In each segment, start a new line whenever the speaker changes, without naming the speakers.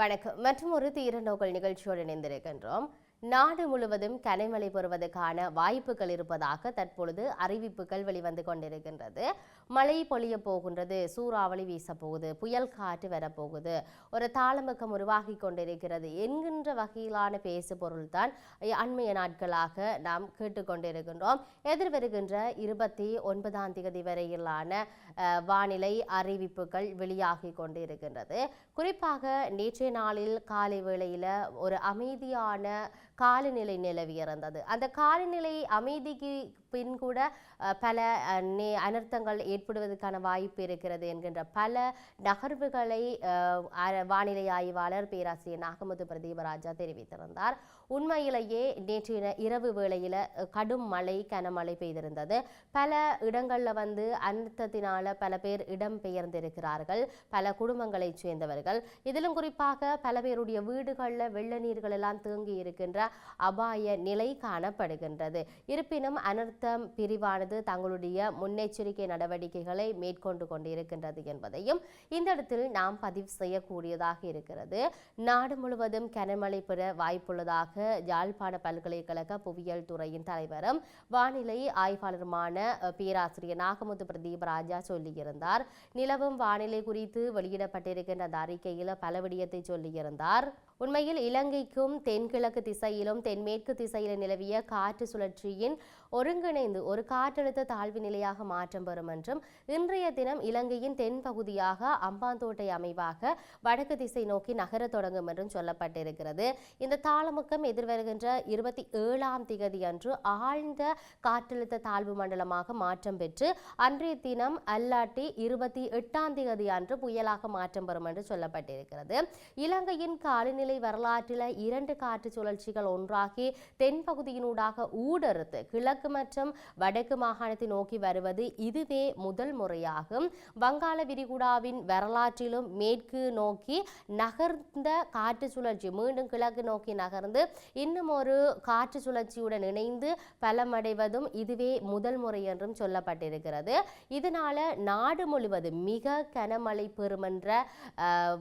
வணக்கம். மற்றும் ஒரு தீர நோக்கல் நிகழ்ச்சியோடு இணைந்திருக்கின்றோம். நாடு முழுவதும் கனைமழை பெறுவதற்கான வாய்ப்புகள் இருப்பதாக தற்பொழுது அறிவிப்புகள் வெளிவந்து கொண்டிருக்கின்றது. மழை பொழிய போகின்றது சூறாவளி வீசப்போகுது போகுது புயல் காற்று வரப்போகுது. ஒரு தாளமுக்கம் உருவாகி கொண்டிருக்கிறது. என்கின்ற வகையிலான பேசு பொருள்தான் அண்மைய நாட்களாக நாம் கேட்டுக்கொண்டிருக்கின்றோம் எதிர்வருகின்ற இருபத்தி ஒன்பதாம் தேதி வரையிலான அஹ், வானிலை அறிவிப்புகள் வெளியாகி கொண்டிருக்கின்றது. குறிப்பாக நேற்றைய நாளில் காலை வேளையில் ஒரு அமைதியான காலநிலை நிலவி இருந்தது அந்த காலநிலை அமைதிக்கு பின் கூட பல நே- அனர்த்தங்கள் ஏற்படுவதற்கான வாய்ப்பு இருக்கிறது என்கின்ற பல நகர்வுகளை அ- வானிலை ஆய்வாளர் பேராசிரியர் நாகமுத்து பிரதீபராஜா தெரிவித்திருந்தார். உண்மையிலேயே நேற்று இரவு வேளையில் கடும் மழை கனமழை பெய்திருந்தது. பல இடங்களில் வந்து அனர்த்தத்தினால பல பேர் இடம் பெயர்ந்திருக்கிறார்கள். பல குடும்பங்களைச் சேர்ந்தவர்கள். இதிலும் குறிப்பாக பல பேருடைய வீடுகளில் வெள்ள நீர்கள் எல்லாம் தேங்கி இருக்கின்ற அபாய நிலை காணப்படுகின்றது. இருப்பினும் அனர்த்த அனர்த்தம் பிரிவானது தங்களுடைய முன்னெச்சரிக்கை நடவடிக்கைகளை மேற்கொண்டு கொண்டிருக்கின்றது என்பதையும் இந்த இடத்தில் நாம் பதிவு செய்யக்கூடியதாக இருக்கிறது. நாடு முழுவதும் கனமழை பெற வாய்ப்புள்ளதாக யாழ்ப்பாண பல்கலைக்கழக புவியியல் துறையின் தலைவரும் வானிலை ஆய்வாளருமான பேராசிரியர் நாகமுத்து பிரதீப் ராஜா சொல்லியிருந்தார். நிலவும் வானிலை குறித்து வெளியிடப்பட்டிருக்கின்ற அந்த அறிக்கையில் பல விடயத்தை சொல்லியிருந்தார். உண்மையில் இலங்கைக்கும் தென்கிழக்கு திசையிலும் தென்மேற்கு திசையிலும் நிலவிய காற்று சுழற்சியின் ஒருங்கிணைந்து ஒரு காற்றழுத்த தாழ்வு நிலையாக மாற்றம் பெறும் என்றும் இன்றைய தினம் இலங்கையின் தென் பகுதியாக அம்பாந்தோட்டை அமைவாக வடக்கு திசை நோக்கி நகரத் தொடங்கும் என்றும் சொல்லப்பட்டிருக்கிறது. இந்த தாளமுக்கம் எதிர்வருகின்ற இருபத்தி ஏழாம் திகதி அன்று ஆழ்ந்த காற்றழுத்த தாழ்வு மண்டலமாக மாற்றம் பெற்று அன்றைய தினம் அல்லாட்டி இருபத்தி எட்டாம் திகதி அன்று புயலாக மாற்றம் பெறும் என்று சொல்லப்பட்டிருக்கிறது. இலங்கையின் காலநிலை வரலாற்றில் இரண்டு காற்று சுழற்சிகள் ஒன்றாகி தென்பகுதியினூடாக ஊடறுத்து கிழக்கு மற்றும் வடக்கு மாகாணத்தை நோக்கி வருவது இதுவே முதல் முறையாகும். வங்காள விரிகுடாவின் வரலாற்றிலும் மேற்கு நோக்கி நகர்ந்த காற்று சுழற்சி மீண்டும் கிழக்கு நோக்கி நகர்ந்து இன்னும் ஒரு காற்று சுழற்சியுடன் இணைந்து பலமடைவதும் இதுவே முதல் முறை என்றும் சொல்லப்பட்டிருக்கிறது. இதனால நாடு முழுவதும் மிக கனமழை பெறும் என்ற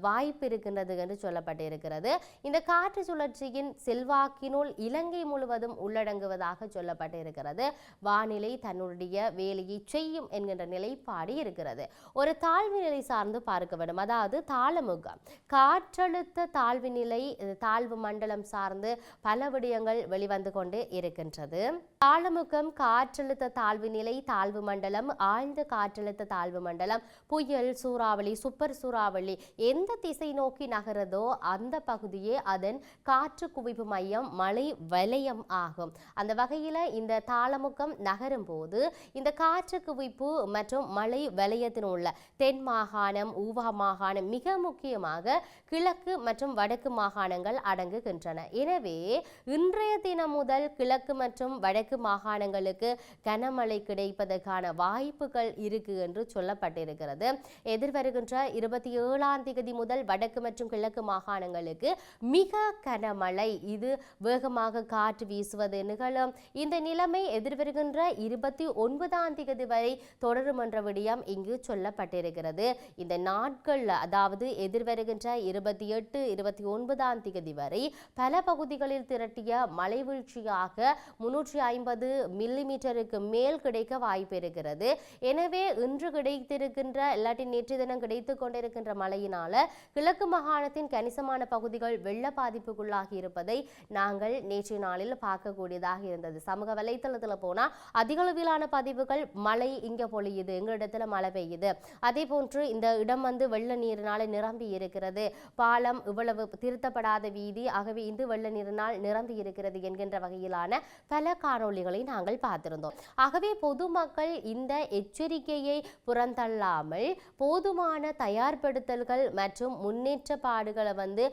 வாய்ப்பு இருக்கின்றது என்று சொல்லப்பட்டிருக்கிறது. இந்த காற்று சுழற்சியின் செல்வாக்கினுள் இலங்கை முழுவதும் உள்ளடங்குவதாக சொல்லப்பட்டிருக்கிறது. வானிலை தன்னுடைய வேலையை செய்யும் என்கின்ற நிலைப்பாடு இருக்கிறது. ஒரு தாழ்வு நிலை சார்ந்து பார்க்க வேண்டும். அதாவது தாளமுகம். காற்றழுத்த தாழ்வு நிலை தாழ்வு மண்டலம் சார்ந்து பல விடயங்கள் வெளிவந்து கொண்டு இருக்கின்றது. தாளமுகம் காற்றழுத்த தாழ்வு நிலை தாழ்வு மண்டலம் ஆழ்ந்த காற்றழுத்த தாழ்வு மண்டலம் புயல் சூறாவளி சூப்பர் சூறாவளி எந்த திசை நோக்கி நகரதோ அந்த பகுதி பகுதியே அதன் காற்று குவிப்பு மையம் மலை வலயம் ஆகும். அந்த வகையில் இந்த தாளமுகம் நகரும் போது இந்த காற்று குவிப்பு மற்றும் மலை வலயத்தில் உள்ள தென் மாகாணம் ஊவா மாகாணம் மிக முக்கியமாக கிழக்கு மற்றும் வடக்கு மாகாணங்கள் அடங்குகின்றன. எனவே இன்றைய தினம் முதல் கிழக்கு மற்றும் வடக்கு மாகாணங்களுக்கு கனமழை கிடைப்பதற்கான வாய்ப்புகள் இருக்கு என்று சொல்லப்பட்டிருக்கிறது. எதிர்வருகின்ற இருபத்தி ஏழாம் தேதி முதல் வடக்கு மற்றும் கிழக்கு மாகாணங்களுக்கு மிக கனமழை. இது வேகமாக காற்று வீசுவது நிகழும். இந்த நிலைமை எதிர்வருகின்ற இருபத்தி ஒன்பதாம் தேதி வரை தொடரும் என்ற விடயம் இங்கு சொல்லப்பட்டிருக்கிறது. இந்த நாட்கள் அதாவது எதிர்வருகின்ற இருபத்தி எட்டு இருபத்தி ஒன்பதாம் தேதி வரை பல பகுதிகளில் திரட்டிய மழை வீழ்ச்சியாக முன்னூற்றி ஐம்பது மில்லிமீட்டருக்கு மேல் கிடைக்க வாய்ப்பு இருக்கிறது எனவே இன்று கிடைத்திருக்கின்ற இல்லாட்டி நேற்று தினம் கிடைத்து கொண்டிருக்கின்ற மழையினால கிழக்கு மாகாணத்தின் கணிசமான பகுதிகள் வெள்ள பாதிப்புக்குள்ளாகி இருப்பதை நாங்கள் நேற்றைய நாளில் பார்க்கக்கூடியதாக இருந்தது. சமூக வலைத்தளத்தில் போனால் அதிகளவிலான பதிவுகள் மழை இங்கே பொழியுது எங்களிடத்துல மழை பெய்யுது. அதே போன்று இந்த இடம் வந்து வெள்ள நீரினால் நிரம்பி இருக்கிறது. பாலம் இவ்வளவு திருத்தப்படாத வீதி ஆகவே இந்த வெள்ள நீரினால் நிரம்பி இருக்கிறது என்கின்ற வகையிலான பல காணொளிகளை நாங்கள் பார்த்திருந்தோம். ஆகவே பொதுமக்கள் இந்த எச்சரிக்கையை புறந்தள்ளாமல் போதுமான தயார்படுத்தல்கள் மற்றும் முன்னேற்றப்பாடுகளை வந்து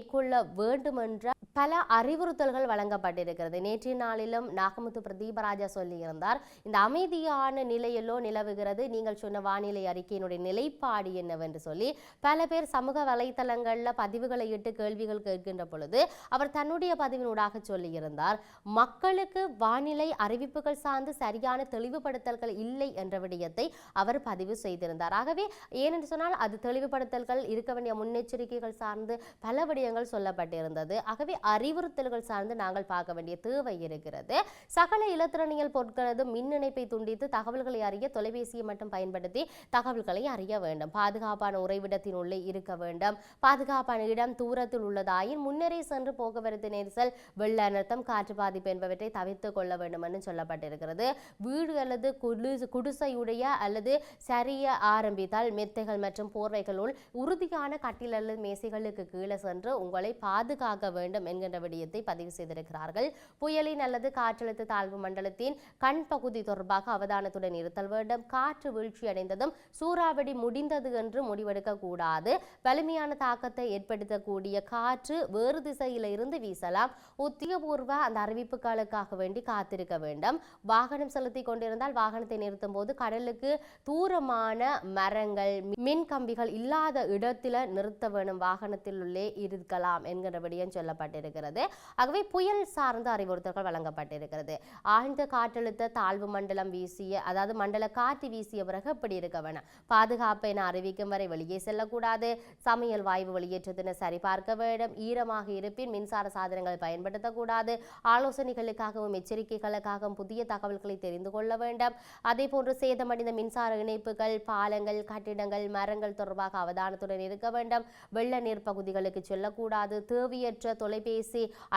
மேற்கொள்ள வேண்டுமென்ற பல அறிவுறுத்தல்கள் வழங்கப்பட்டிருக்கிறது. நேற்றைய நாளிலும் நாகமுத்து பிரதீபராஜா சொல்லியிருந்தார் இந்த அமைதியான நிலையிலோ நிலவுகிறது. நீங்கள் சொன்ன வானிலை அறிக்கையினுடைய நிலைப்பாடு என்னவென்று சொல்லி. பல பேர் சமூக வலைத்தளங்களில் பதிவுகளை இட்டு கேள்விகள் கேட்கின்ற பொழுது அவர் தன்னுடைய பதிவினூடாக சொல்லியிருந்தார் மக்களுக்கு வானிலை அறிவிப்புகள் சார்ந்து சரியான தெளிவுபடுத்தல்கள் இல்லை என்ற விடயத்தை அவர் பதிவு செய்திருந்தார். ஆகவே ஏனென்று சொன்னால் அது தெளிவுபடுத்தல்கள் இருக்க வேண்டிய முன்னெச்சரிக்கைகள் சார்ந்து பல விடயங்கள் சொல்லப்பட்டிருந்தது. ஆகவே அறிவுறுத்தல்கள் சார்ந்து நாங்கள் பார்க்க வேண்டிய தேவை இருக்கிறது. சகல இலத்திரனியல் பொருட்களது மின் இணைப்பை துண்டித்து தகவல்களை அறிய தொலைபேசியை மட்டும் பயன்படுத்தி தகவல்களை அறிய வேண்டும். பாதுகாப்பான உறைவிடத்தின் உள்ளே இருக்க வேண்டும். பாதுகாப்பான இடம் தூரத்தில் உள்ளதாயின் முன்னரே சென்று போக்குவரத்து நெரிசல் வெள்ள அனர்த்தம் காற்று பாதிப்பு என்பவற்றை தவிர்த்து கொள்ள வேண்டும் என்று சொல்லப்பட்டிருக்கிறது. வீடு அல்லது குடிசையுடைய அல்லது சரிய ஆரம்பித்தால் மெத்தைகள் மற்றும் போர்வைகளுள் உறுதியான கட்டில் அல்லது மேசைகளுக்கு கீழே சென்று உங்களை பாதுகாக்க வேண்டும் என்கின்ற விடயத்தை பதிவு செய்திருக்கிறார்கள். புயலின் அல்லது காற்றழுத்த தாழ்வு மண்டலத்தின் கண் பகுதி தொடர்பாக அவதானத்துடன் இருத்தல் வேண்டும். காற்று வீழ்ச்சி அடைந்ததும் சூறாவளி முடிந்தது என்று முடிவெடுக்க கூடாது. வலிமையான தாக்கத்தை ஏற்படுத்தக்கூடிய காற்று வேறு திசையில இருந்து வீசலாம். உத்தியபூர்வ அந்த அறிவிப்புகளுக்காக வேண்டி காத்திருக்க வேண்டும். வாகனம் செலுத்தி கொண்டிருந்தால் வாகனத்தை நிறுத்தும் போது கடலுக்கு தூரமான மரங்கள் மின் கம்பிகள் இல்லாத இடத்தில் நிறுத்த வேணும். வாகனத்தில் உள்ளே இருக்கலாம் என்கிற விடயம் வழங்கப்பட்டிருக்கிறது ஆகவே புயல் சார்ந்த அறிவுறுத்தல்கள் வழங்கப்பட்டிருக்கிறது. ஆழ்ந்த காற்றழுத்த தாழ்வு மண்டலம் வீசிய அதாவது மண்டல காற்று வீசிய பிறகு இப்படி இருக்க வேணும். பாதுகாப்பு என அறிவிக்கும் வரை வெளியே செல்லக்கூடாது. சமையல் வாய்வு வெளியேற்றத்தினை சரிபார்க்க வேண்டும். ஈரமாக இருப்பின் மின்சார சாதனங்கள் பயன்படுத்தக்கூடாது. ஆலோசனைகளுக்காகவும் எச்சரிக்கைகளுக்காகவும் புதிய தகவல்களை தெரிந்து கொள்ள வேண்டும். அதே போன்று சேதமடைந்த மின்சார இணைப்புகள் பாலங்கள் கட்டிடங்கள் மரங்கள் தொடர்பாக அவதானத்துடன் இருக்க வேண்டும். வெள்ள நீர் பகுதிகளுக்கு செல்லக்கூடாது. தேவையற்ற தொலைபேசி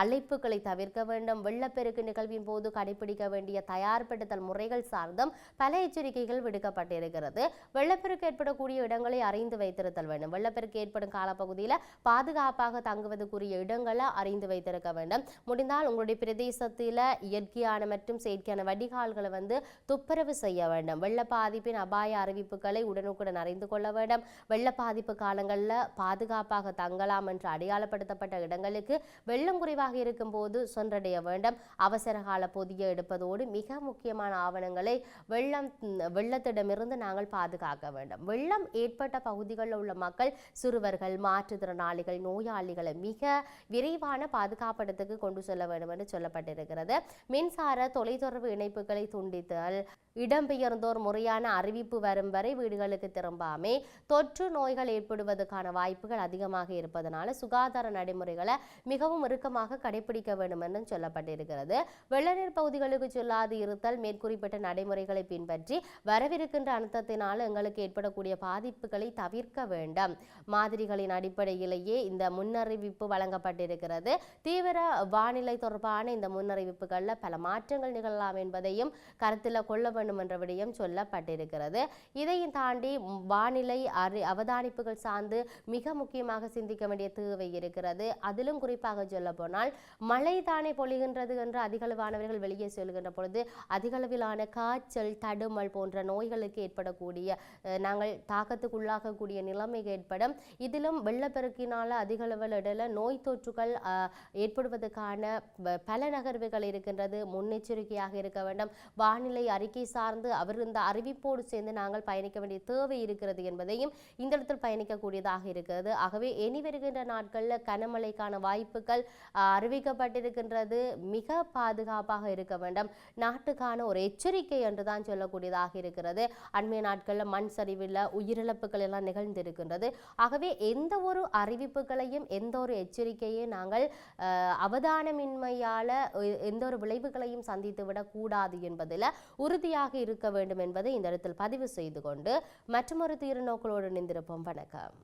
அழைப்புகளை தவிர்க்க வேண்டும். வெள்ளப்பெருக்கு நிகழ்வின் போது கடைபிடிக்க வேண்டிய தயார்படுத்தல் முறைகள் சார்ந்தும் பல எச்சரிக்கைகள் விடுக்கப்பட்டிருக்கிறது. வெள்ளப்பெருக்கு ஏற்படக்கூடிய இடங்களை அறிந்து வைத்திருத்தல் வேண்டும். வெள்ளப்பெருக்கு ஏற்படும் காலப்பகுதியில் பாதுகாப்பாக தங்குவதற்குரிய இடங்களை அறிந்து வைத்திருக்க வேண்டும். முடிந்தால் உங்களுடைய பிரதேசத்தில் இயற்கையான மற்றும் செயற்கையான வடிகால்களை வந்து துப்புரவு செய்ய வேண்டும். வெள்ள பாதிப்பின் அபாய அறிவிப்புகளை உடனுக்குடன் அறிந்து கொள்ள வேண்டும். வெள்ள பாதிப்பு காலங்களில் பாதுகாப்பாக தங்கலாம் என்று அடையாளப்படுத்தப்பட்ட இடங்களுக்கு வெள்ளம் குறைவாக இருக்கும்போது சென்றடைய வேண்டும். அவசர கால பொதிய எடுப்பதோடு மிக முக்கியமான ஆவணங்களை வெள்ளம் வெள்ளத்திடமிருந்து நாங்கள் பாதுகாக்க வேண்டும். வெள்ளம் ஏற்பட்ட பகுதிகளில் உள்ள மக்கள் சிறுவர்கள் மாற்றுத்திறனாளிகள் நோயாளிகளை மிக விரைவான பாதுகாப்பிடத்துக்கு கொண்டு செல்ல வேண்டும் என்று சொல்லப்பட்டிருக்கிறது. மின்சார தொலைத்தொடர்பு இணைப்புகளை துண்டித்தல் இடம்பெயர்ந்தோர் முறையான அறிவிப்பு வரும் வரை வீடுகளுக்கு திரும்பாமே தொற்று நோய்கள் ஏற்படுவதற்கான வாய்ப்புகள் அதிகமாக இருப்பதனால சுகாதார நடைமுறைகளை மிகவும் இறுக்கமாக கடைபிடிக்க வேண்டும் என்றும் சொல்லப்பட்டிருக்கிறது. வெள்ளநீர் பகுதிகளுக்கு செல்லாது இருத்தல் மேற்குறிப்பிட்ட நடைமுறைகளை பின்பற்றி வரவிருக்கின்ற அழுத்தத்தினால் எங்களுக்கு ஏற்படக்கூடிய பாதிப்புகளை தவிர்க்க வேண்டும். மாதிரிகளின் அடிப்படையிலேயே இந்த முன்னறிவிப்பு வழங்கப்பட்டிருக்கிறது. தீவிர வானிலை தொடர்பான இந்த முன்னறிவிப்புகளில் பல மாற்றங்கள் நிகழலாம் என்பதையும் கருத்தில் கொள்ள வேண்டும் என்ற விடயம் சொல்லப்பட்டிருக்கிறது. இதையும் தாண்டி வானிலை அறி அவதானிப்புகள் சார்ந்து மிக முக்கியமாக சிந்திக்க வேண்டிய தேவை இருக்கிறது. அதிலும் குறிப்பாக சொல்ல போனால் மழை தானே பொழிகின்றது என்று அதிகளவானவர்கள் வெளியே செல்கின்ற பொழுது அதிகளவிலான காய்ச்சல் தடுமல் போன்ற நோய்களுக்கு ஏற்படக்கூடிய நாங்கள் தாக்கத்துக்குள்ளாகக்கூடிய நிலைமை ஏற்படும். இதிலும் வெள்ளப்பெருக்கினால் அதிகளவில் இடையில நோய் தொற்றுகள் ஏற்படுவதற்கான பல நகர்வுகள் இருக்கின்றது. முன்னெச்சரிக்கையாக இருக்க வேண்டும். வானிலை அறிக்கை சார்ந்து அவர் இந்த அறிவிப்போடு சேர்ந்து நாங்கள் பயணிக்க வேண்டிய தேவை இருக்கிறது என்பதையும் இந்த இடத்தில் பயணிக்கக்கூடியதாக இருக்கிறது. ஆகவே இனி வருகின்ற நாட்களில் கனமழைக்கான வாய்ப்புகள் அறிவிக்கப்பட்டிருக்கின்றது. மிக பாதுகாப்பாக இருக்க வேண்டும். நாட்டுக்கான ஒரு எச்சரிக்கை என்று தான் சொல்லக்கூடியதாக இருக்கிறது. அண்மைய நாட்களில் மண் சரிவில் உயிரிழப்புகள் எல்லாம் நிகழ்ந்திருக்கின்றது. ஆகவே எந்த ஒரு அறிவிப்புகளையும் எந்த ஒரு எச்சரிக்கையும் நாங்கள் அவதானமின்மையால் எந்த ஒரு விளைவுகளையும் சந்தித்து விடக்கூடாது என்பதில் உறுதியாக இருக்க வேண்டும் என்பதை இந்த இடத்தில் பதிவு செய்து கொண்டு மற்றொரு தீர்நோக்களோடு நின்றிருப்போம் வணக்கம்.